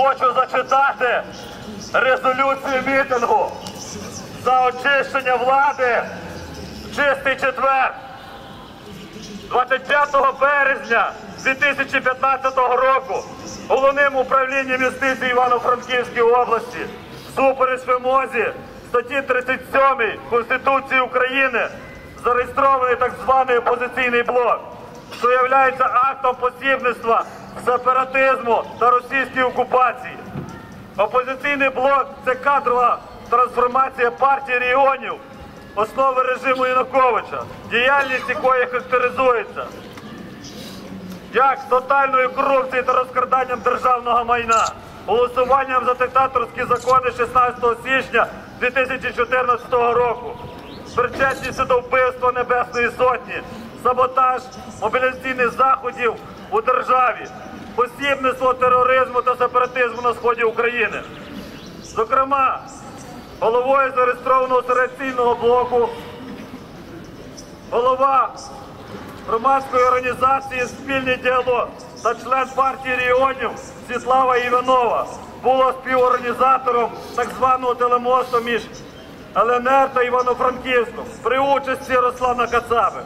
хочу зачитати резолюцію мітингу за очищення влади в чистий четвер. 25 березня 2015 року головним управлінням юстиції Івано-Франківської області всупереч вимозі статті 37 Конституції України зареєстрований так званий опозиційний блок, що є актом посібництва сепаратизму та російської окупації. Опозиційний блок це кадрова трансформація партії регіонів, основи режиму Януковича, діяльність якої характеризується як тотальною корупцією та розкраданням державного майна, голосуванням за диктаторські закони 16 січня 2014 року, причетністю до вбивства Небесної Сотні, саботаж мобілізаційних заходів у державі, посібництво тероризму та сепаратизму на сході України. Зокрема, головою зареєстрованого середційного блоку, голова громадської організації Спільний діалог та член партії регіонів Світлава Іванова була співорганізатором так званого телемосту між ЛНР та Івано-Франківськом при участі Руслана Кацаби.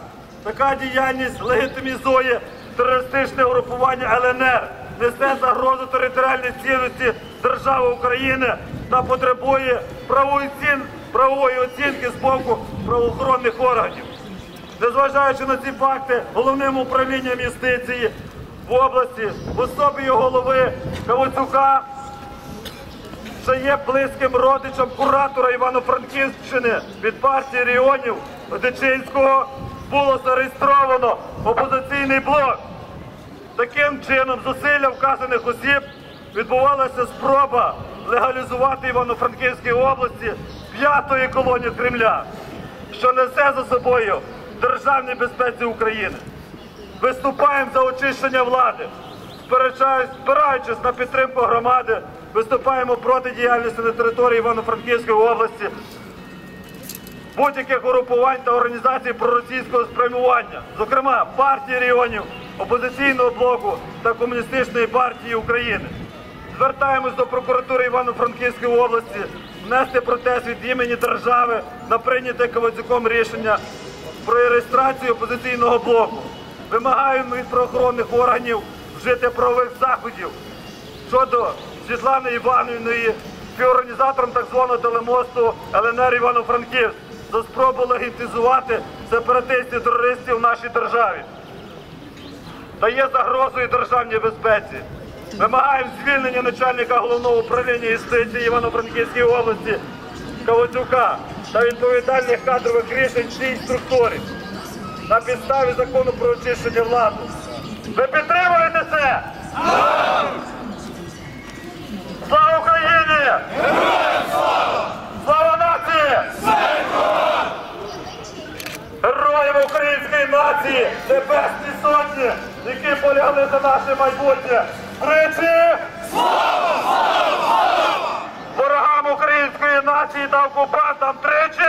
Така діяльність легітимізує терористичне групування ЛНР, несе загрозу територіальній цілості держави України та потребує правової цін- правової оцінки з боку правоохоронних органів. Незважаючи на ці факти, головним управлінням юстиції в області в особі його голови Кавуцюка, що є близьким родичем куратора Івано-Франківщини від партії регіонів Дичинського, було зареєстровано опозиційний блок. Таким чином, зусилля вказаних осіб відбувалася спроба легалізувати Івано-Франківській області п'ятої колонії Кремля, що несе за собою державній безпеці України. Виступаємо за очищення влади, спираючись на підтримку громади, виступаємо проти діяльності на території Івано-Франківської області будь-яких угрупувань та організацій проросійського спрямування, зокрема партії регіонів, опозиційного блоку та комуністичної партії України. Звертаємось до прокуратури Івано-Франківської області внести протест від імені держави на прийняте Ковальцюком рішення про реєстрацію опозиційного блоку. Вимагаємо від правоохоронних органів вжити правових заходів щодо Світлани Іванівної, співорганізатором так званого телемосту ЛНР Івано-Франківськ за спробу легітимізувати сепаратистів терористів в нашій державі та є загрозою державній безпеці. Вимагаємо звільнення начальника головного управління юстиції Івано-Франківської області Кавацюка та відповідальних кадрових рішень цій структурі на підставі закону про очищення влади. Ви підтримуєте це? Слава Україні! Слава нації! Героям української небесні сотні, які полягли за наше майбутнє. Тричі! Слава! Ворогам української нації та окупантам тричі!